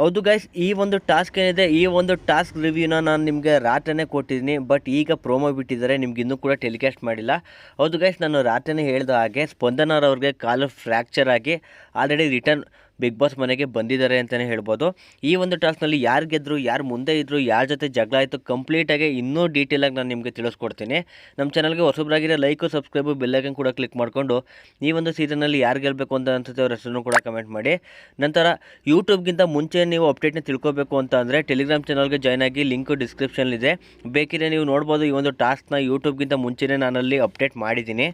ಹೌದು ಗೈಸ್ ಈ ಒಂದು ಟಾಸ್ಕ್ ಏನಿದೆ, ಈ ಒಂದು ಟಾಸ್ಕ್ ರಿವ್ಯೂನ ನಾನು ನಿಮಗೆ ರಾತ್ರಿನೇ ಕೊಟ್ಟಿದ್ದೀನಿ ಬಟ್ ಈಗ ಪ್ರೋಮೋ ಬಿಟ್ಟಿದ್ದಾರೆ, ನಿಮ್ಗೆ ಇನ್ನೂ ಕೂಡ ಟೆಲಿಕಾಸ್ಟ್ ಮಾಡಿಲ್ಲ. ಹೌದು ಗೈಸ್ ನಾನು ರಾತ್ರಿನೇ ಹೇಳಿದ ಹಾಗೆ ಸ್ಪಂದನರವ್ರಿಗೆ ಕಾಲು ಫ್ರ್ಯಾಕ್ಚರ್ ಆಗಿ ಆಲ್ರೆಡಿ ರಿಟರ್ನ್ ಬಿಗ್ ಬಾಸ್ ಮನೆಗೆ ಬಂದಿದ್ದಾರೆ ಅಂತಲೇ ಹೇಳ್ಬೋದು. ಈ ಒಂದು ಟಾಸ್ಕ್ನಲ್ಲಿ ಯಾರು ಗೆದ್ದರು ಯಾರು ಮುಂದೆ ಇದ್ದರು ಯಾರ ಜೊತೆ ಜಗಳ ಆಯಿತು ಕಂಪ್ಲೀಟಾಗಿ ಇನ್ನೂ ಡೀಟೇಲಾಗಿ ನಾನು ನಿಮಗೆ ತಿಳಿಸ್ಕೊಡ್ತೀನಿ. ನಮ್ಮ ಚಾನಲ್ಗೆ ಹೊಸಬ್ರಾಗಿರೋ ಲೈಕು ಸಬ್ಸ್ಕ್ರೈಬು ಬೆಲ್ಲೈಕನ್ ಕೂಡ ಕ್ಲಿಕ್ ಮಾಡಿಕೊಂಡು ಈ ಒಂದು ಸೀಸನಲ್ಲಿ ಯಾರು ಗೆಲ್ಲಬೇಕು ಅಂತ ಅನ್ಸುತ್ತೆ ಅವ್ರ ಹೆಸರನ್ನು ಕೂಡ ಕಮೆಂಟ್ ಮಾಡಿ. ನಂತರ ಯೂಟ್ಯೂಬ್ಗಿಂತ ಮುಂಚೆ ನೀವು ಅಪ್ಡೇಟ್ನ ತಿಳ್ಕೊಬೇಕು ಅಂತ ಅಂದರೆ ಟೆಲಿಗ್ರಾಮ್ ಚಾನಲ್ಗೆ ಜಾಯ್ನ್ ಆಗಿ ಲಿಂಕು ಡಿಸ್ಕ್ರಿಪ್ಷನ್ಲಿದೆ ಬೇಕಿದ್ರೆ ನೀವು ನೋಡ್ಬೋದು ಈ ಒಂದು ಟಾಸ್ಕ್ನ ಯೂಟ್ಯೂಬ್ಗಿಂತ ಮುಂಚೆನೇ ನಾನಲ್ಲಿ ಅಪ್ಡೇಟ್ ಮಾಡಿದ್ದೀನಿ.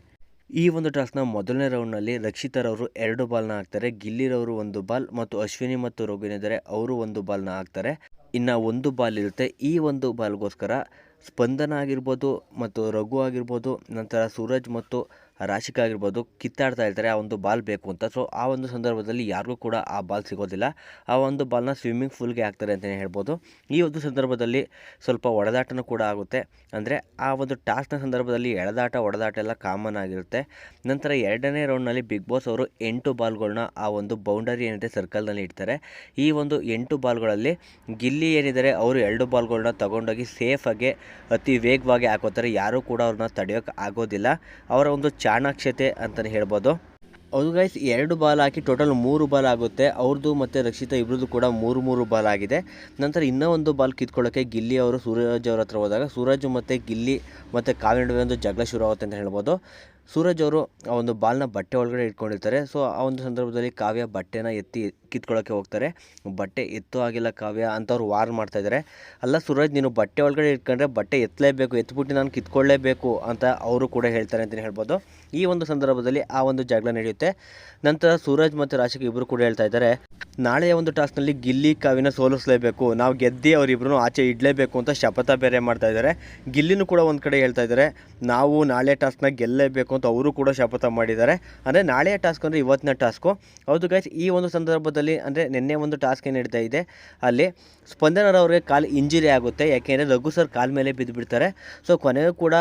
ಈ ಒಂದು ಟಾಸ್ಕ್ನ ಮೊದಲನೇ ರೌಂಡ್ನಲ್ಲಿ ರಕ್ಷಿತರವರು ಎರಡು ಬಾಲ್ನ ಹಾಕ್ತಾರೆ ಗಿಲ್ಲಿರವರು ಒಂದು ಬಾಲ್ ಮತ್ತು ಅಶ್ವಿನಿ ಮತ್ತು ರೋಗಿನಿದ್ದಾರೆ ಅವರು ಒಂದು ಬಾಲ್ನ ಹಾಕ್ತಾರೆ. ಇನ್ನು ಒಂದು ಬಾಲ್ ಇರುತ್ತೆ. ಈ ಒಂದು ಬಾಲ್ಗೋಸ್ಕರ ಸ್ಪಂದನ ಆಗಿರ್ಬೋದು ಮತ್ತು ರಘು ಆಗಿರ್ಬೋದು, ನಂತರ ಸೂರಜ್ ಮತ್ತು ರಾಶಿಕಾ ಆಗಿರ್ಬೋದು ಕಿತ್ತಾಡ್ತಾ ಇರ್ತಾರೆ, ಆ ಒಂದು ಬಾಲ್ ಬೇಕು ಅಂತ. ಸೊ ಆ ಒಂದು ಸಂದರ್ಭದಲ್ಲಿ ಯಾರಿಗೂ ಕೂಡ ಆ ಬಾಲ್ ಸಿಗೋದಿಲ್ಲ. ಆ ಒಂದು ಬಾಲ್ನ ಸ್ವಿಮ್ಮಿಂಗ್ ಫೂಲ್ಗೆ ಹಾಕ್ತಾರೆ ಅಂತಲೇ ಹೇಳ್ಬೋದು. ಈ ಒಂದು ಸಂದರ್ಭದಲ್ಲಿ ಸ್ವಲ್ಪ ಒಡದಾಟನೂ ಕೂಡ ಆಗುತ್ತೆ. ಅಂದರೆ ಆ ಒಂದು ಟಾಸ್ಕ್ನ ಸಂದರ್ಭದಲ್ಲಿ ಎಳೆದಾಟ ಒಡದಾಟ ಎಲ್ಲ ಕಾಮನ್ ಆಗಿರುತ್ತೆ. ನಂತರ ಎರಡನೇ ರೌಂಡ್ನಲ್ಲಿ ಬಿಗ್ ಬಾಸ್ ಅವರು ಎಂಟು ಬಾಲ್ಗಳನ್ನ ಆ ಒಂದು ಬೌಂಡರಿ ಏನಿದೆ ಸರ್ಕಲ್ನಲ್ಲಿ ಇಡ್ತಾರೆ. ಈ ಒಂದು ಎಂಟು ಬಾಲ್ಗಳಲ್ಲಿ ಗಿಲ್ಲಿ ಏನಿದ್ದಾರೆ, ಅವರು ಎರಡು ಬಾಲ್ಗಳನ್ನ ತಗೊಂಡೋಗಿ ಸೇಫಾಗಿ ಅತಿ ವೇಗವಾಗಿ ಹಾಕೋತಾರೆ. ಯಾರೂ ಕೂಡ ಅವ್ರನ್ನ ತಡೆಯೋಕೆ ಆಗೋದಿಲ್ಲ. ಅವರ ಒಂದು ಚಾಣಾಕ್ಷತೆ ಅಂತಲೇ ಹೇಳ್ಬೋದು. ಅವ್ರು ಗೈಸ್ ಎರಡು ಬಾಲ್ ಹಾಕಿ ಟೋಟಲ್ ಮೂರು ಬಾಲ್ ಆಗುತ್ತೆ. ಅವ್ರದ್ದು ಮತ್ತು ರಕ್ಷಿತಾ ಇಬ್ಬರದ್ದು ಕೂಡ ಮೂರು ಮೂರು ಬಾಲ್ ಆಗಿದೆ. ನಂತರ ಇನ್ನೂ ಒಂದು ಬಾಲ್ ಕಿತ್ಕೊಳ್ಳೋಕ್ಕೆ ಗಿಲ್ಲಿ ಅವರು ಸೂರಜ್ ಅವ್ರ ಹತ್ರ ಹೋದಾಗ ಸೂರಜ್ ಮತ್ತು ಗಿಲ್ಲಿ ಮತ್ತು ಕಾವ್ಯ ನಡುವೆ ಒಂದು ಜಗಳ ಶುರು ಆಗುತ್ತೆ ಅಂತ ಹೇಳ್ಬೋದು. ಸೂರಜ್ ಅವರು ಆ ಒಂದು ಬಾಲ್ನ ಬಟ್ಟೆ ಒಳಗಡೆ ಇಟ್ಕೊಂಡಿರ್ತಾರೆ. ಸೊ ಆ ಒಂದು ಸಂದರ್ಭದಲ್ಲಿ ಕಾವ್ಯ ಬಟ್ಟೆನ ಎತ್ತಿ ಕಿತ್ಕೊಳ್ಳೋಕ್ಕೆ ಹೋಗ್ತಾರೆ. ಬಟ್ಟೆ ಎತ್ತು ಆಗಿಲ್ಲ ಕಾವ್ಯ ಅಂತವ್ರು ವಾರ್ ಮಾಡ್ತಾ ಇದ್ದಾರೆ. ಅಲ್ಲ ಸೂರಜ್, ನೀನು ಬಟ್ಟೆ ಒಳಗಡೆ ಇಟ್ಕೊಂಡ್ರೆ ಬಟ್ಟೆ ಎತ್ತಲೇಬೇಕು, ಎತ್ಬಿಟ್ಟು ನಾನು ಕಿತ್ಕೊಳ್ಳೇಬೇಕು ಅಂತ ಅವರು ಕೂಡ ಹೇಳ್ತಾರೆ ಅಂತಲೇ ಹೇಳ್ಬೋದು. ಈ ಒಂದು ಸಂದರ್ಭದಲ್ಲಿ ಆ ಒಂದು ಜಗಳ ನಡೆಯುತ್ತೆ. ನಂತರ ಸೂರಜ್ ಮತ್ತು ರಾಶಿಕ್ ಇಬ್ಬರು ಕೂಡ ಹೇಳ್ತಾ ಇದ್ದಾರೆ. ನಾಳೆಯ ಒಂದು ಟಾಸ್ಕ್ನಲ್ಲಿ ಗಿಲ್ಲಿ, ಕಾವಿನ ಸೋಲಿಸಲೇಬೇಕು ನಾವು ಗೆದ್ದಿ ಅವರಿಬ್ರು ಆಚೆ ಇಡಲೇಬೇಕು ಅಂತ ಶಪಥ ಬೇರೆ ಮಾಡ್ತಾ ಇದ್ದಾರೆ. ಗಿಲ್ಲಿನೂ ಕೂಡ ಒಂದು ಕಡೆ ಹೇಳ್ತಾ ಇದ್ದಾರೆ. ನಾವು ನಾಳೆ ಟಾಸ್ಕ್ನ ಗೆಲ್ಲಲೇಬೇಕು ಅಂತ ಅವರು ಕೂಡ ಶಪಥ ಮಾಡಿದ್ದಾರೆ. ಅಂದರೆ ನಾಳೆಯ ಟಾಸ್ಕ್ ಅಂದರೆ ಇವತ್ತಿನ ಟಾಸ್ಕು ಹೌದು ಗೈಸ್ ಈ ಒಂದು ಸಂದರ್ಭದಲ್ಲಿ ಅಂದರೆ ನಿನ್ನೆ ಒಂದು ಟಾಸ್ಕ್ ಏನು ನಡೀತಾ ಇದೆ? ಅಲ್ಲಿ ಸ್ಪಂದನರವ್ರಿಗೆ ಕಾಲು ಇಂಜುರಿ ಆಗುತ್ತೆ. ಯಾಕೆಂದರೆ ರಘು ಸರ್ ಕಾಲ ಮೇಲೆ ಬಿದ್ದು ಬಿಡ್ತಾರೆ ಸೊ ಕೊನೆಗೂ ಕೂಡ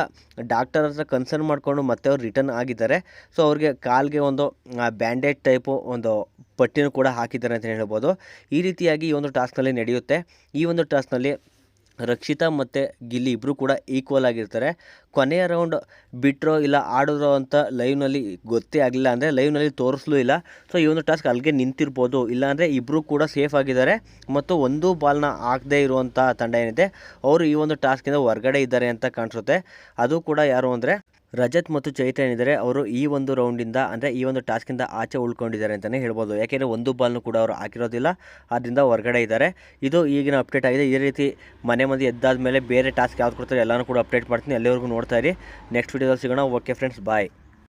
ಡಾಕ್ಟರ್ ಹತ್ರ ಕನ್ಸರ್ನ್ ಮಾಡಿಕೊಂಡು ಮತ್ತೆ ಅವ್ರು ರಿಟರ್ನ್ ಆಗಿದ್ದಾರೆ. ಸೊ ಅವ್ರಿಗೆ ಕಾಲಿಗೆ ಒಂದು ಬ್ಯಾಂಡೇಜ್ ಟೈಪು ಒಂದು ಪಟ್ಟಿನೂ ಕೂಡ ಹಾಕಿದ್ದಾರೆ ಅಂತ ಹೇಳ್ಬೋದು. ಈ ರೀತಿಯಾಗಿ ಈ ಒಂದು ಟಾಸ್ಕ್ನಲ್ಲಿ ನಡೆಯುತ್ತೆ. ಈ ಒಂದು ಟಾಸ್ಕ್ನಲ್ಲಿ ರಕ್ಷಿತಾ ಮತ್ತು ಗಿಲ್ಲಿ ಇಬ್ಬರು ಕೂಡ ಈಕ್ವಲ್ ಆಗಿರ್ತಾರೆ. ಕೊನೆಯ ರೌಂಡ್ ಬಿಟ್ಟರೋ ಇಲ್ಲ ಆಡಿದ್ರೋ ಅಂತ ಲೈವ್ನಲ್ಲಿ ಗೊತ್ತೇ ಆಗಲಿಲ್ಲ ಅಂದರೆ ಲೈವ್ನಲ್ಲಿ ತೋರಿಸ್ಲೂ ಇಲ್ಲ. ಸೊ ಈ ಒಂದು ಟಾಸ್ಕ್ ಅಲ್ಲಿಗೆ ನಿಂತಿರ್ಬೋದು. ಇಲ್ಲಾಂದರೆ ಇಬ್ಬರು ಕೂಡ ಸೇಫ್ ಆಗಿದ್ದಾರೆ. ಮತ್ತು ಒಂದು ಬಾಲ್ನ ಹಾಕದೇ ಇರುವಂಥ ತಂಡ ಏನಿದೆ, ಅವರು ಈ ಒಂದು ಟಾಸ್ಕಿಂದ ಹೊರಗಡೆ ಇದ್ದಾರೆ ಅಂತ ಕಾಣಿಸುತ್ತೆ. ಅದು ಕೂಡ ಯಾರು ಅಂದರೆ ರಜತ್ ಮತ್ತು ಚೈತ್ರ ಏನಿದ್ದಾರೆ ಅವರು ಈ ಒಂದು ರೌಂಡಿಂದ, ಅಂದರೆ ಈ ಒಂದು ಟಾಸ್ಕಿಂದ ಆಚೆ ಉಳ್ಕೊಂಡಿದ್ದಾರೆ ಅಂತಲೇ ಹೇಳ್ಬೋದು. ಯಾಕೆಂದರೆ ಒಂದು ಬಾಲ್ನು ಕೂಡ ಅವರು ಹಾಕಿರೋದಿಲ್ಲ. ಆದ್ದರಿಂದ ಹೊರಗಡೆ ಇದ್ದಾರೆ. ಇದು ಈಗಿನ ಅಪ್ಡೇಟ್ ಆಗಿದೆ. ಇದೇ ರೀತಿ ಮನೆ ಮಂದಿ ಎದ್ದಾದ ಮೇಲೆ ಬೇರೆ ಟಾಸ್ಕ್ ಯಾವ್ದು ಕೊಡ್ತಾರೆ ಎಲ್ಲರೂ ಕೂಡ ಅಪ್ಡೇಟ್ ಮಾಡ್ತೀನಿ. ಅಲ್ಲಿವರೆಗೂ ನೋಡ್ತಾ ಇರಿ. ನೆಕ್ಸ್ಟ್ ವೀಡಿಯೋದಲ್ಲಿ ಸಿಗೋಣ. Okay friends bye